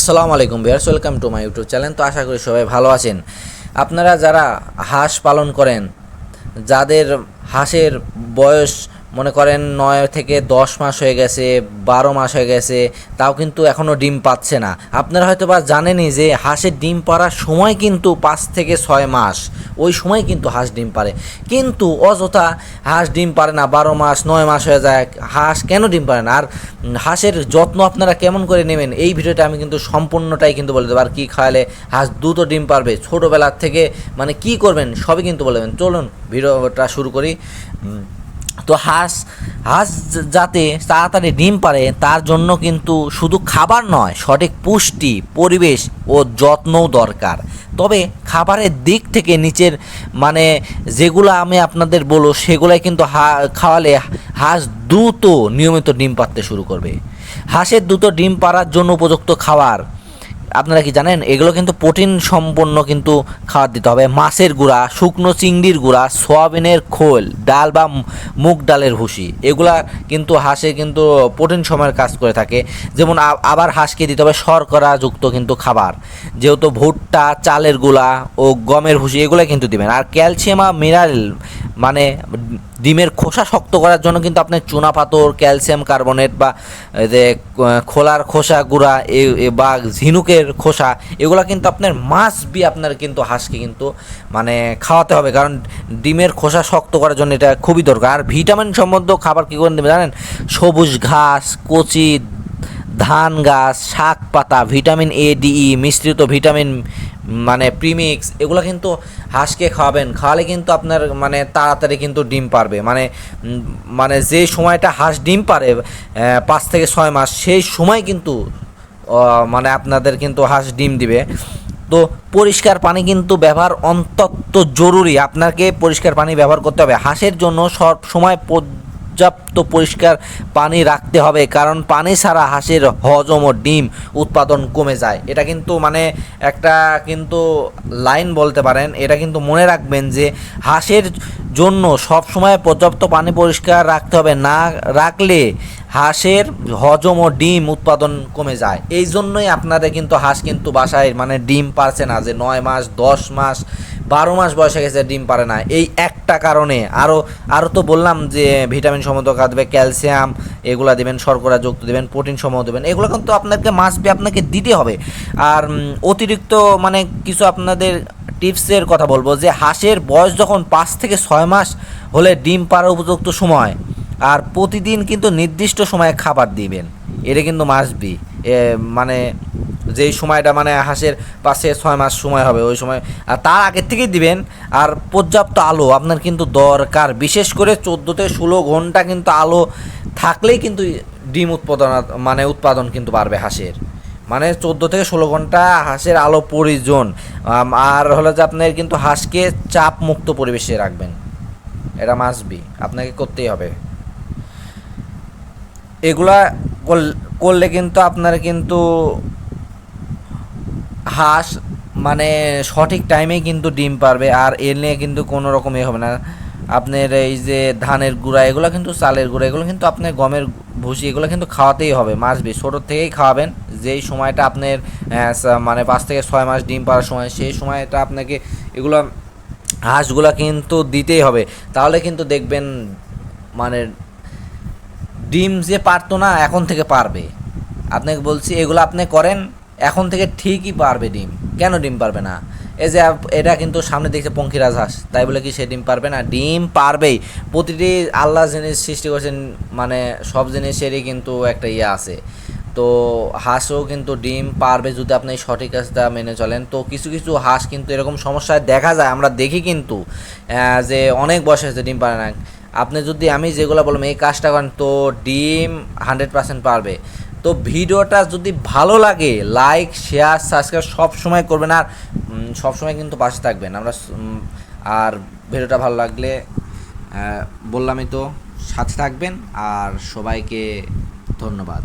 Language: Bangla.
আসসালামু আলাইকুম viewers welcome to my YouTube channel. তো আশা করি সবাই ভালো আছেন। আপনারা যারা হাঁস পালন করেন, যাদের হাঁসের বয়স মনে করেন নয় থেকে দশ মাস হয়ে গেছে, বারো মাস হয়ে গেছে, তাও কিন্তু এখনও ডিম পাচ্ছে না। আপনারা হয়তো বা জানেনই যে হাঁসের ডিম পাড়ার সময় কিন্তু পাঁচ থেকে ছয় মাস, ওই সময় কিন্তু হাঁস ডিম পারে কিন্তু অযথা হাঁস ডিম পারে না, বারো মাস, নয় মাস হয়ে যায়, হাঁস কেন ডিম পারে না? আর হাঁসের যত্ন আপনারা কেমন করে নেবেন? এই ভিডিওটা আমি কিন্তু সম্পূর্ণটাই কিন্তু বলে দেবো। আর কী খাওয়ালে হাঁস দ্রুত ডিম পারবে? ছোটোবেলার থেকে মানে কি করবেন? সবই কিন্তু বলে দেবেন। চলুন, ভিডিওটা শুরু করি। তো হাঁস হাঁস যাতে তাড়াতাড়ি ডিম পারে, তার জন্য কিন্তু শুধু খাবার নয়, সঠিক পুষ্টি, পরিবেশ ও যত্নও দরকার। তবে খাবারের দিক থেকে নিচের মানে যেগুলো আমি আপনাদের বলব, সেগুলাই কিন্তু হা- খাওয়ালে হাঁস দ্রুত নিয়মিত ডিম পাড়তে শুরু করবে। হাঁসের দ্রুত ডিম পাড়ার জন্য উপযুক্ত খাবার আপনারা কি জানেন? এগুলো কিন্তু প্রোটিন সম্পন্ন কিন্তু খাবার দিতে হবে। মাছের গুঁড়া, শুকনো চিংড়ির গুঁড়া, সয়াবিনের খোল, ডাল বা মুগ ডালের ভুসি, এগুলা কিন্তু হাঁসে কিন্তু প্রোটিন সময়ের কাজ করে থাকে। যেমন আবার হাঁসকে দিতে হবে শর্করা যুক্ত কিন্তু খাবার। যেহেতু ভুট্টা, চালের গুঁড়া ও গমের ভুসি এগুলো কিন্তু দিবেন। আর ক্যালসিয়াম আর মিনারেল মানে ডিমের খোসা শক্ত করার জন্য কিন্তু আপনি চুনা পাথর, ক্যালসিয়াম কার্বনেট বা যে, খোলার খোসা গুঁড়া বা ঝিনুকের খোসা, এগুলো কিন্তু আপনার মাছ বি আপনার কিন্তু হাঁসকে কিন্তু মানে খাওয়াতে হবে। কারণ ডিমের খোসা শক্ত করার জন্য এটা খুবই দরকার। আর ভিটামিন সম্বন্ধ খাবার কী করে দেবে জানেন? সবুজ ঘাস, কচি, ধান গাছ, শাক পাতা, ভিটামিন এ ডি ই মিশ্রিত ভিটামিন মানে প্রিমিক্স এগুলো কিন্তু হাঁসকে খাওয়াবেন। খাওয়ালে কিন্তু আপনার মানে তাড়াতাড়ি কিন্তু ডিম পারবে। মানে মানে যে সময়টা হাঁস ডিম পারে পাঁচ থেকে ছয় মাস, সেই সময় কিন্তু মানে আপনাদের কিন্তু হাঁস ডিম দিবে। তো পরিষ্কার পানি কিন্তু ব্যবহার অন্তত জরুরি। আপনাকে পরিষ্কার পানি ব্যবহার করতে হবে। হাঁসের জন্য সব সময় পর্যাপ্ত পরিষ্কার পানি রাখতে হবে, কারণ পানি ছাড়া হাঁসের হজম ও ডিম উৎপাদন কমে যায়। এটা কিন্তু মানে একটা কিন্তু লাইন বলতে পারেন, এটা কিন্তু মনে রাখবেন যে হাঁসের জন্য সব সময় পর্যাপ্ত পানি পরিষ্কার রাখতে হবে। না রাখলে হাঁসের হজম ও ডিম উৎপাদন কমে যায়। এই জন্যই আপনাদের কিন্তু হাঁস কিন্তু বাসায় মানে ডিম পারছে না যে নয় মাস, দশ মাস, বারো মাস বয়সে গেছে ডিম পারে না। এই একটা কারণে আরও আরও তো বললাম যে ভিটামিন সমৃদ্ধ খাওয়া ক্যালসিয়াম এগুলো দেবেন, শর্করা যুক্ত দেবেন, প্রোটিন সমৃদ্ধ দেবেন, এগুলো কিন্তু আপনাকে মাছ বি আপনাকে দিতে হবে। আর অতিরিক্ত মানে কিছু আপনাদের টিপসের কথা বলব যে হাঁসের বয়স যখন পাঁচ থেকে ছয় মাস হলে ডিম পাড়ার উপযুক্ত সময়। আর প্রতিদিন কিন্তু নির্দিষ্ট সময়ে খাবার দিবেন। এটা কিন্তু মাসবি মানে যেই সময়টা মানে হাঁসের পাশে ছয় মাস সময় হবে, ওই সময়। আর তার আগের থেকেই দিবেন। আর পর্যাপ্ত আলো আপনার কিন্তু দরকার। বিশেষ করে চোদ্দ থেকে ষোলো ঘণ্টা কিন্তু আলো থাকলেই কিন্তু ডিম উৎপাদন মানে উৎপাদন কিন্তু বাড়বে হাঁসের। মানে চোদ্দ থেকে ষোলো ঘণ্টা হাঁসের আলো প্রয়োজন। আর হলো যে আপনার কিন্তু হাঁসকে চাপ মুক্ত পরিবেশে রাখবেন। এটা মাসবি আপনাকে করতেই হবে। এগুলা করল- কিন্তু আপনার কিন্তু হাঁস মানে সঠিক টাইমে কিন্তু ডিম পারবে, আর এর নিয়ে কিন্তু কোনো রকমই হবে না। আপনার এই যে ধানের গুঁড়া, এগুলো কিন্তু চালের গুঁড়া, এগুলো কিন্তু আপনার গমের ভুসি, এগুলো কিন্তু খাওয়াতেই হবে মাসবি ছোটোর থেকেই খাওয়াবেন যেই সময়টা আপনার মানে পাঁচ থেকে ছয় মাস ডিম পাড়ার সময়, সেই সময়টা আপনাকে এগুলো হাঁসগুলো কিন্তু দিতেই হবে। তাহলে কিন্তু দেখবেন মানে ডিম যে পারতো না, এখন থেকে পারবে। আপনাকে বলছি, এগুলো আপনি করেন, এখন থেকে ঠিকই পারবে ডিম। কেন ডিম পারবে না? এই যে এটা কিন্তু সামনে দেখছে পঙ্খিরাজ হাঁস। তাই বলে কি সে ডিম পারবে না? ডিম পারবেই। প্রতিটি আল্লাহ জিনিস সৃষ্টি করেছেন মানে সব জিনিসেরই কিন্তু একটা ইয়ে আছে। তো হাঁসও কিন্তু ডিম পারবে যদি আপনি সঠিক কাজটা মেনে চলেন। তো কিছু কিছু হাঁস কিন্তু এরকম সমস্যায় দেখা যায়, আমরা দেখি কিন্তু যে অনেক বয়স হয়েছে ডিম পারে না। আপনি যদি আমি যেগুলো বললাম, এই কাজটা করেন, তো ডিম হান্ড্রেড পার্সেন্ট পারবে। তো ভিডিওটা যদি ভালো লাগে লাইক শেয়ার সাবস্ক্রাইব সব সময় করবেন আর সব সময় কিন্তু পাশে থাকবেন। আমরা আর ভিডিওটা ভালো লাগলে বললামই তো, সাথে থাকবেন। আর সবাইকে ধন্যবাদ।